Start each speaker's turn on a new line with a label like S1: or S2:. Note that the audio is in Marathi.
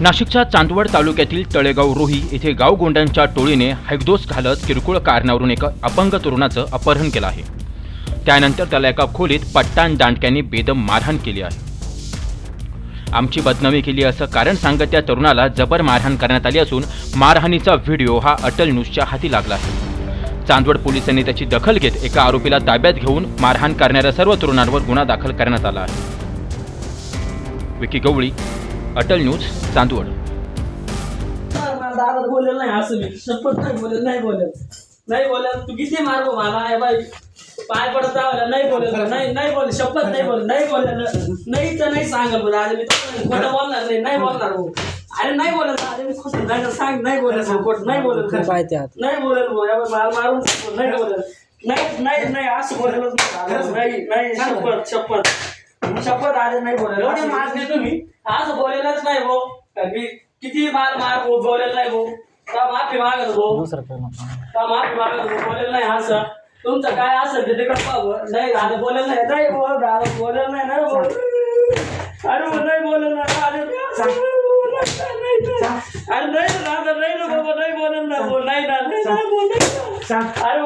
S1: नाशिकच्या चांदवड तालुक्यातील तळेगाव रोही येथे गावगोंड्यांच्या टोळीने हैगदोस घालत किरकोळ कारणावरून एका अपंग तरुणाचं अपहरण केलं आहे. त्यानंतर त्याला एका खोलीत पट्टाण दांडक्यांनी बेदम मारहाण केली आहे. आमची बदनामी केली असं कारण सांगत त्या तरुणाला जबर मारहाण करण्यात आली असून मारहाणीचा व्हिडिओ हा अटल न्यूजच्या हाती लागला आहे. चांदवड पोलिसांनी त्याची दखल घेत एका आरोपीला ताब्यात घेऊन मारहाण करणाऱ्या सर्व तरुणांवर गुन्हा दाखल करण्यात आला आहे. विकी गवळी अटल न्यूज चांदवड.
S2: मला दादा बोलेल नाही असं मी. शपथ नाही बोलेल नाही बोलेल नाही बोलेल तू किती मारतो मला. आहे बाई पाय पडत जावला नाही बोलेल नाही नाही बोल शपथ नाही बोल नाही बोलेल नाही तर नाही सांगल आज मी खोटं बोलणार नाही. नाही बोलणार भाऊ अरे नाही बोलेल आज मी खोटं नाही सांग. नाही खोटं बोलेल खरं.
S3: काय त्यात
S2: नाही बोलेल भाऊ या बाई, मला मारून नाही बोलेल नाही नाही नाही. असं बोलेलच नाही. नाही. नाही शपथ शपथ. शपथ आज नाही बोलेल एवढे मारले तुम्ही. असं बोलेलच नाही भाऊ. मी किती मार मार बोलेल नाही भाऊ. का माफी मागत भाऊ
S3: दुसरं काय नको.
S2: का माफी मागत भाऊ बोलेल नाही असं. तुमचं काय असेल ते तिकडे नाही दादा बोलेल नाही. नाही भाऊ दादा बोलेल नाही ना भाऊ. अरे नाही बोलेल ना. अरे अरे नाही ना दादा नाही ना बाबा नाही बोलेल ना भाऊ. नाही ना नाही ना भाऊ, नाही ना. अरे